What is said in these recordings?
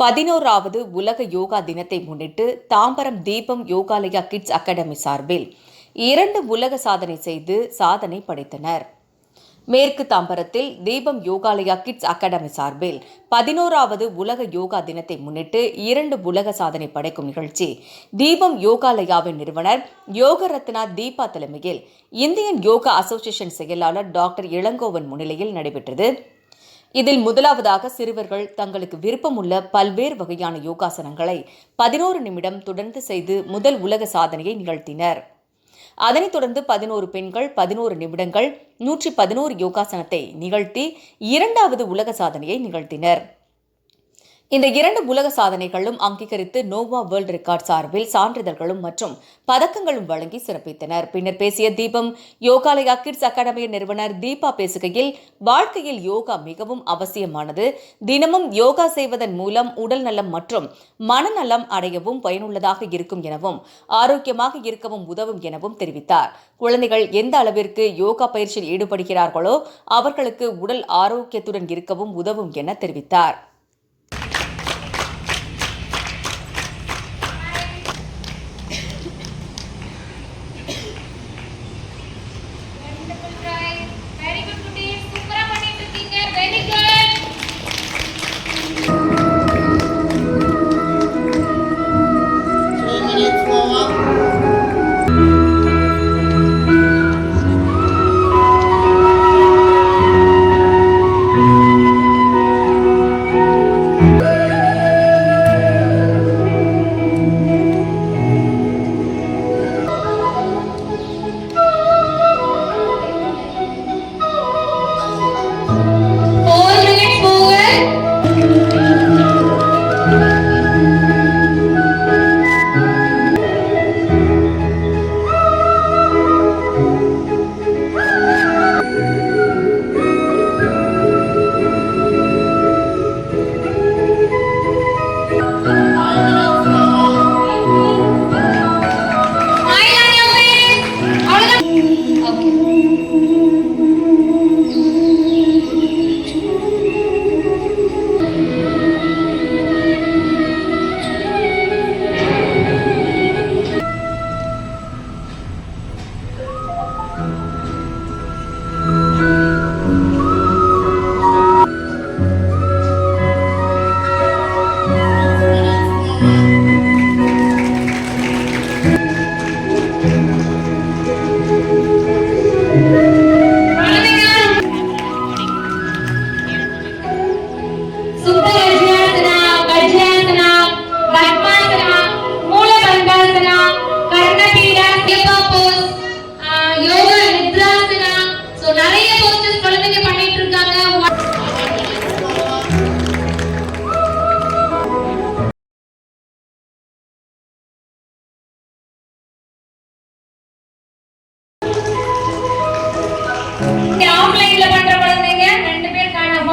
பதினோராவது உலக யோகா தினத்தை முன்னிட்டு தாம்பரம் தீபம் யோகாலயா கிட்ஸ் அகாடமி சார்பில் இரண்டு உலக சாதனை செய்து சாதனை படைத்தனர். மேற்கு தாம்பரத்தில் தீபம் யோகாலயா கிட்ஸ் அகாடமி சார்பில் பதினோராவது உலக யோகா தினத்தை முன்னிட்டு இரண்டு உலக சாதனை படைக்கும் நிகழ்ச்சி தீபம் யோகாலயாவின் நிறுவனர் யோக ரத்னா தீபா தலைமையில் இந்தியன் யோகா அசோசியேஷன் செயலாளர் டாக்டர் இளங்கோவன் முன்னிலையில் நடைபெற்றது. இதில் முதலாவதாக சிறுவர்கள் தங்களுக்கு விருப்பமுள்ள பல்வேறு வகையான யோகாசனங்களை பதினோரு நிமிடம் தொடர்ந்து செய்து முதல் உலக சாதனையை நிகழ்த்தினர். அதனைத் தொடர்ந்து பதினோரு பெண்கள் பதினோரு நிமிடங்கள் நூற்றி பதினோரு யோகாசனத்தை நிகழ்த்தி இரண்டாவது உலக சாதனையை நிகழ்த்தினர். இந்த இரண்டு உலக சாதனைகளும் அங்கீகரித்து நோவா வேர்ல்ட் ரெக்கார்ட் சார்பில் சான்றிதழ்களும் மற்றும் பதக்கங்களும் வழங்கி சிறப்பித்தனர். பின்னர் பேசிய தீபம் யோகாலயா கிட்ஸ் அகாடமி நிறுவனர் தீபா பேசுகையில் வாழ்க்கையில் யோகா மிகவும் அவசியமானது. தினமும் யோகா செய்வதன் மூலம் உடல் நலம் மற்றும் மனநலம் அடையவும் பயனுள்ளதாக இருக்கும் எனவும் ஆரோக்கியமாக இருக்கவும் உதவும் எனவும் தெரிவித்தார். குழந்தைகள் எந்த அளவிற்கு யோகா பயிற்சியில் ஈடுபடுகிறார்களோ அவர்களுக்கு உடல் ஆரோக்கியத்துடன் இருக்கவும் உதவும் என தெரிவித்தார்.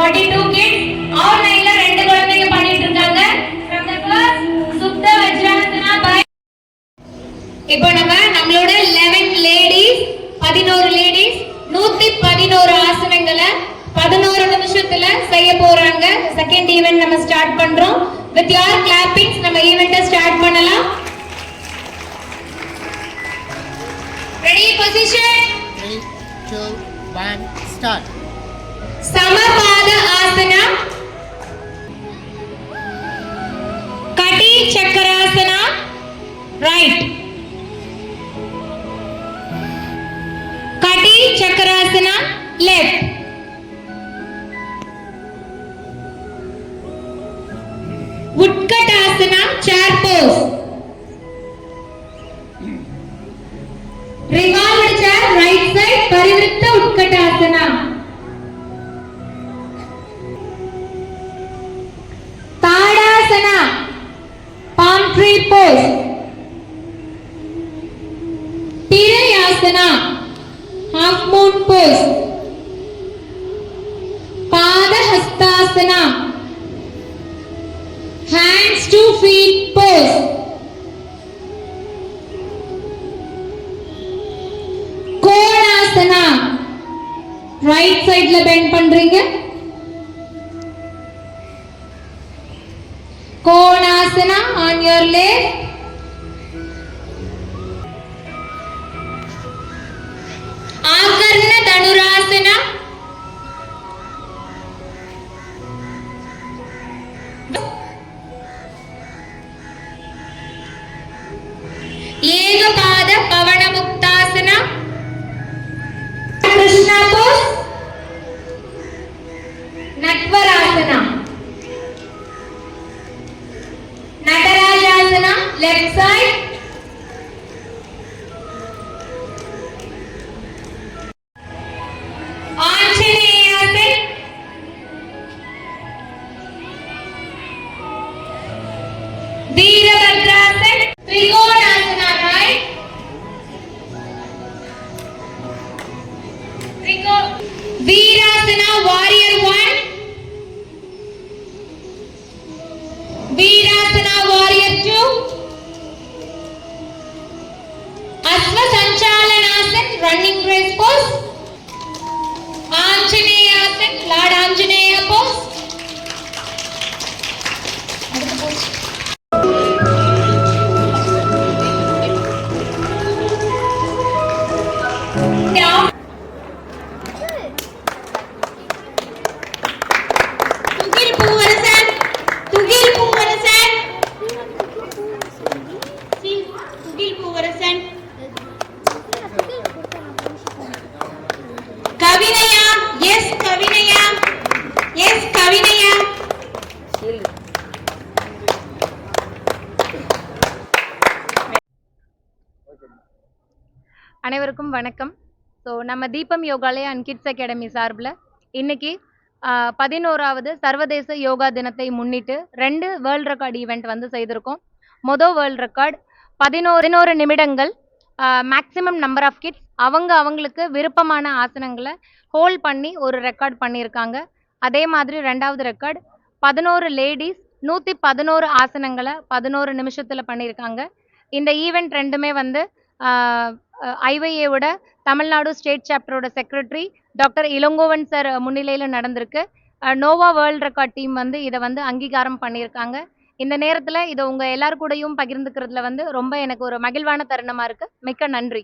ஆன்லைன்ல ரெண்டு குழந்தைங்க இப்போ நம்ம நம்மளோட லெவன் லேடிஸ் பதினோரு லேடிஸ் நூத்தி பதினோரு ஆசனங்களை பதினோரு நிமிஷத்துல செய்ய போறாங்க. செகண்ட் ஈவெண்ட் நம்ம ஸ்டார்ட் பண்றோம். வித் யார் கிளாப்பிங்ஸ் நம்ம ஈவெண்ட்டை ஸ்டார்ட் பண்ணலாம். ரெடி பொசிஷன் ஸ்டார்ட் சமபா மூன்றாவது ஆசனம். Kati Chakrasana. Right Kati Chakrasana. Left hands to feet pose Konasana right சைடுல பெண்ட் பண்றீங்க Konasana on your left. Virabhadrasana Trikonasana right త్రికో Virasana warrior 1 Virasana warrior 2 Ashwa సంచాలనాసన్ running race post அனைவருக்கும் வணக்கம். So நம்ம தீபம் யோகாலயா அண்ட் கிட்ஸ் அகாடமி சார்பில் இன்னைக்கு பதினோராவது சர்வதேச யோகா தினத்தை முன்னிட்டு ரெண்டு வேர்ல்ட் ரெக்கார்ட் ஈவெண்ட் வந்து செய்திருக்கோம். மொதல் வேர்ல்ட் ரெக்கார்டு பதினோரு பதினோரு நிமிடங்கள் மேக்ஸிமம் நம்பர் ஆஃப் கிட்ஸ் அவங்க அவங்களுக்கு விருப்பமான ஆசனங்களை ஹோல்ட் பண்ணி ஒரு ரெக்கார்ட் பண்ணியிருக்காங்க. அதே மாதிரி ரெண்டாவது ரெக்கார்டு பதினோரு லேடிஸ் நூற்றி பதினோரு ஆசனங்களை பதினோரு நிமிஷத்தில் பண்ணியிருக்காங்க. இந்த ஈவெண்ட் ரெண்டுமே வந்து ஐவைஏவோட தமிழ்நாடு ஸ்டேட் சாப்டரோட செக்ரட்டரி டாக்டர் இளங்கோவன் சார் முன்னிலையில் நடந்திருக்கு. நோவா வேர்ல்ட் ரெக்கார்ட் டீம் வந்து இதை வந்து அங்கீகாரம் பண்ணியிருக்காங்க. இந்த நேரத்தில் இதை உங்கள் எல்லார் கூடயும் பகிர்ந்துக்கிறதுல வந்து ரொம்ப எனக்கு ஒரு மகிழ்வான தருணமாக இருக்குது மிக்க நன்றி.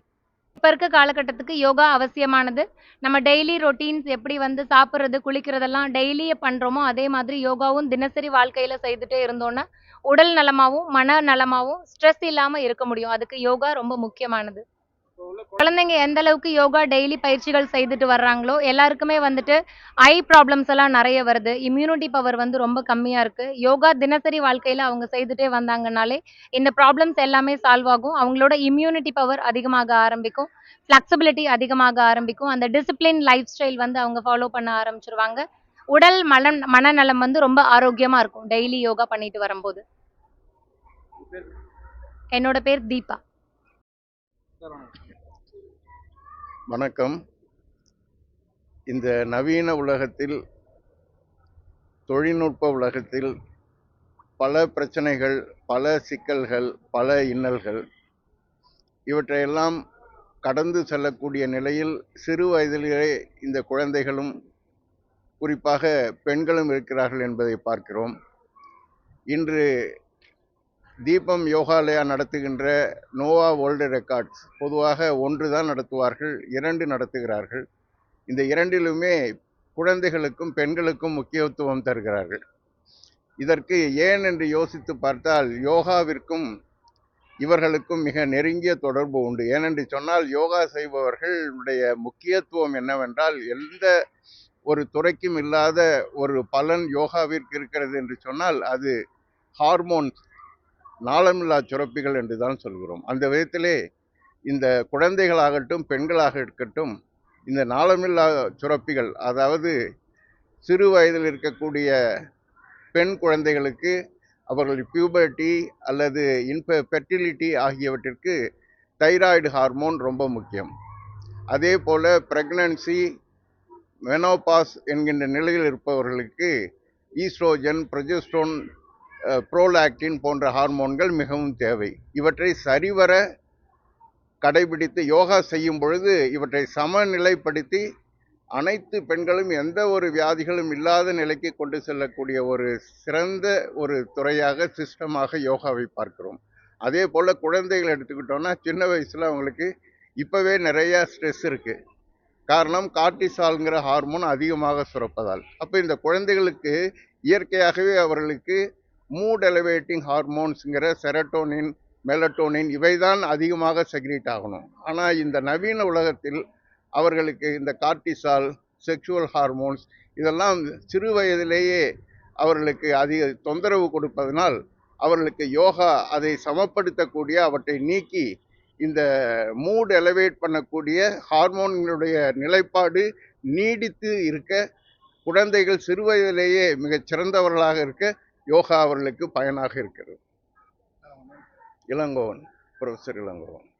இப்போ இருக்க காலகட்டத்துக்கு யோகா அவசியமானது. நம்ம டெய்லி ரொட்டீன்ஸ் எப்படி வந்து சாப்பிட்றது குளிக்கிறதெல்லாம் டெய்லியே பண்ணுறோமோ அதே மாதிரி யோகாவும் தினசரி வாழ்க்கையில் செய்துட்டே இருந்தோன்னா உடல் நலமாகவும் மன நலமாகவும் ஸ்ட்ரெஸ் இல்லாமல் இருக்க முடியும். அதுக்கு யோகா ரொம்ப முக்கியமானது. குழந்தைங்க எந்த அளவுக்கு யோகா டெய்லி பயிற்சிகள் செய்துட்டு வர்றாங்களோ எல்லாருக்குமே வந்துட்டு ஐ ப்ராப்ளம்ஸ் எல்லாம் நிறைய வருது. இம்யூனிட்டி பவர் வந்து ரொம்ப கம்மியாக இருக்குது யோகா தினசரி வாழ்க்கையில் அவங்க செய்துட்டே வந்தாங்கனாலே இந்த ப்ராப்ளம்ஸ் எல்லாமே சால்வ் ஆகும். அவங்களோட இம்யூனிட்டி பவர் அதிகமாக ஆரம்பிக்கும். ஃப்ளெக்சிபிலிட்டி அதிகமாக ஆரம்பிக்கும். அந்த டிசிப்ளின் லைஃப் ஸ்டைல் வந்து அவங்க ஃபாலோ பண்ண ஆரம்பிச்சிருவாங்க. உடல் மனம் மனநலம் வந்து ரொம்ப ஆரோக்கியமாக இருக்கும். டெய்லி யோகா பண்ணிட்டு வரும்போது. என்னோட பேர் தீபா. வணக்கம். இந்த நவீன உலகத்தில் தொழில்நுட்ப உலகத்தில் பல பிரச்சனைகள் பல சிக்கல்கள் பல இன்னல்கள் இவற்றையெல்லாம் கடந்து செல்லக்கூடிய நிலையில் சிறு வயதிலேயே இந்த குழந்தைகளும் குறிப்பாக பெண்களும் இருக்கிறார்கள் என்பதை பார்க்கிறோம். இன்று தீபம் யோகாலயா நடத்துகின்ற நோவா வேர்ல்டு ரெக்கார்ட்ஸ் பொதுவாக ஒன்று தான் நடத்துவார்கள் இரண்டு நடத்துகிறார்கள். இந்த இரண்டிலுமே குழந்தைகளுக்கும் பெண்களுக்கும் முக்கியத்துவம் தருகிறார்கள். இதற்கு ஏன் என்று யோசித்து பார்த்தால் யோகாவிற்கும் இவர்களுக்கும் மிக நெருங்கிய தொடர்பு உண்டு. ஏனென்று சொன்னால் யோகா செய்பவர்களுடைய முக்கியத்துவம் என்னவென்றால் எந்த ஒரு துறைக்கும் இல்லாத ஒரு பலன் யோகாவிற்கு இருக்கிறது என்று சொன்னால் அது ஹார்மோன் நாளமில்லா சுரப்பிகள் என்று தான் சொல்கிறோம். அந்த விதத்திலே இந்த குழந்தைகளாகட்டும் பெண்களாக இருக்கட்டும் இந்த நாளமில்லா சுரப்பிகள் அதாவது சிறு வயதில் இருக்கக்கூடிய பெண் குழந்தைகளுக்கு அவர்கள் பியூபர்ட்டி அல்லது இன்ப ஃபெர்டிலிட்டி ஆகியவற்றிற்கு தைராய்டு ஹார்மோன் ரொம்ப முக்கியம். அதே போல் ப்ரெக்னன்சி மெனோபாஸ் என்கின்ற நிலையில் இருப்பவர்களுக்கு ஈஸ்ட்ரோஜன் ப்ரொஜெஸ்ட்ரோன் ப்ரோலாக்டின் போன்ற ஹார்மோன்கள் மிகவும் தேவை. இவற்றை சரிவர கடைபிடித்து யோகா செய்யும் பொழுது இவற்றை சமநிலைப்படுத்தி அனைத்து பெண்களும் எந்த ஒரு வியாதிகளும் இல்லாத நிலைக்கு கொண்டு செல்லக்கூடிய ஒரு சிறந்த ஒரு துறையாக சிஸ்டமாக யோகாவை பார்க்கிறோம். அதே போல் குழந்தைகள் எடுத்துக்கிட்டோம்னா சின்ன வயசில் அவங்களுக்கு இப்போவே நிறையா ஸ்ட்ரெஸ் இருக்குது காரணம் கார்டிசால்ங்கிற ஹார்மோன் அதிகமாக சுரப்பதால். அப்போ இந்த குழந்தைகளுக்கு இயற்கையாகவே அவர்களுக்கு மூட் எலவேட்டிங் ஹார்மோன்ஸுங்கிற செரட்டோனின் மெலட்டோனின் இவை தான் அதிகமாக செக்ரேட் ஆகணும். ஆனால் இந்த நவீன உலகத்தில் அவர்களுக்கு இந்த கார்டிசால் செக்ஷுவல் ஹார்மோன்ஸ் இதெல்லாம் சிறு வயதிலேயே அவர்களுக்கு அதிக தொந்தரவு கொடுப்பதனால் அவர்களுக்கு யோகா அதை சமப்படுத்தக்கூடிய அவற்றை நீக்கி இந்த மூட் எலவேட் பண்ணக்கூடிய ஹார்மோன்களுடைய நிலைப்பாடு நீடித்து இருக்க குழந்தைகள் சிறுவயதிலேயே மிகச் சிறந்தவர்களாக இருக்க யோகா அவர்களுக்கு பயனாக இருக்கிறது. இளங்கோவன் ப்ரொஃபஸர் இளங்கோவன்.